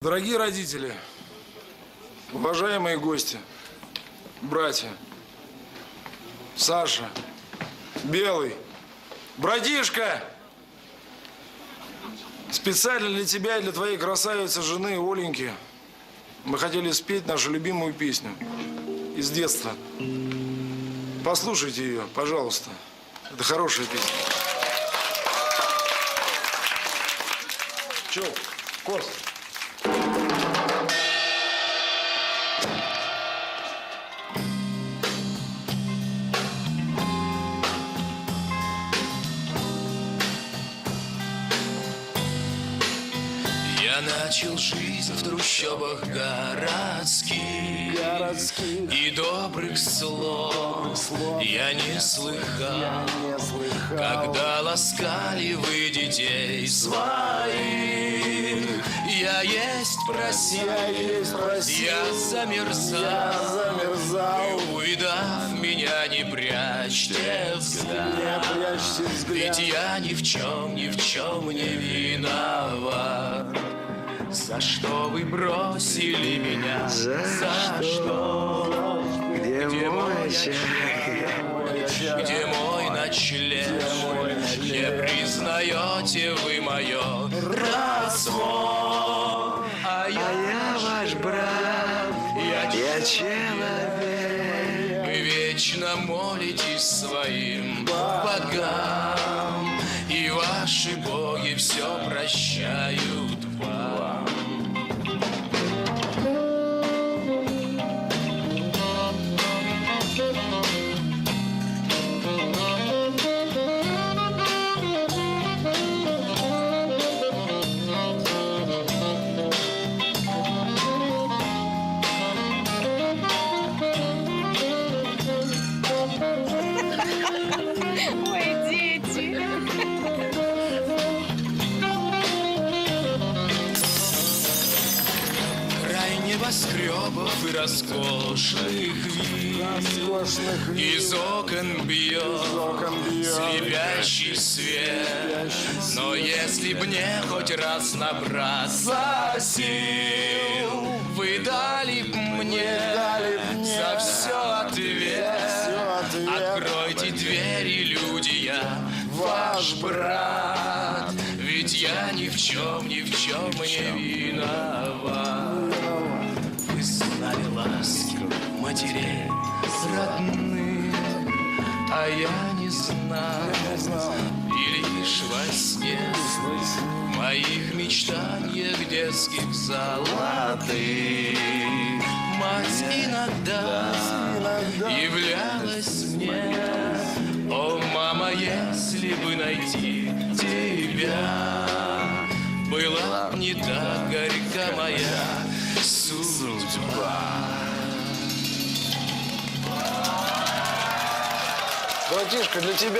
Дорогие родители, уважаемые гости, братья, Саша, Белый, братишка, специально для тебя и для твоей красавицы жены Оленьки мы хотели спеть нашу любимую песню из детства. Послушайте ее, пожалуйста. Это хорошая песня. Че, Кост? Я начал жизнь в трущобах городских, Городских. И добрых слов, я не слыхал, Когда ласкали вы детей своих. Я есть просил, есть просил, я замерзал, замерзал. Увидав меня, не прячьте взгляд. прячьте взгляд. Ведь я ни в чем, ни в чем не виноват. За что вы бросили меня? За, что? Где, Где мой ночлег? Где мой ночлег? Не признаете вы мое родство? А А я, я ваш брат, я я человек. Вы вечно молитесь своим богам, И ваши боги все прощают вам. Ой, дети. Край небоскребов и роскошных вид. Роскошных Из окон бьет окон бьет. слепящий свет. Но если б мне хоть раз набраться сил Вы дали б мне ваш брат. Ведь я ни в чем, ни в чем не виноват. Вы знали ласки матерей родных А я не знал И лишь во сне моих мечтаниях детских золотых Мать иногда найти тебя Была не так горька моя судьба. Братишка, для тебя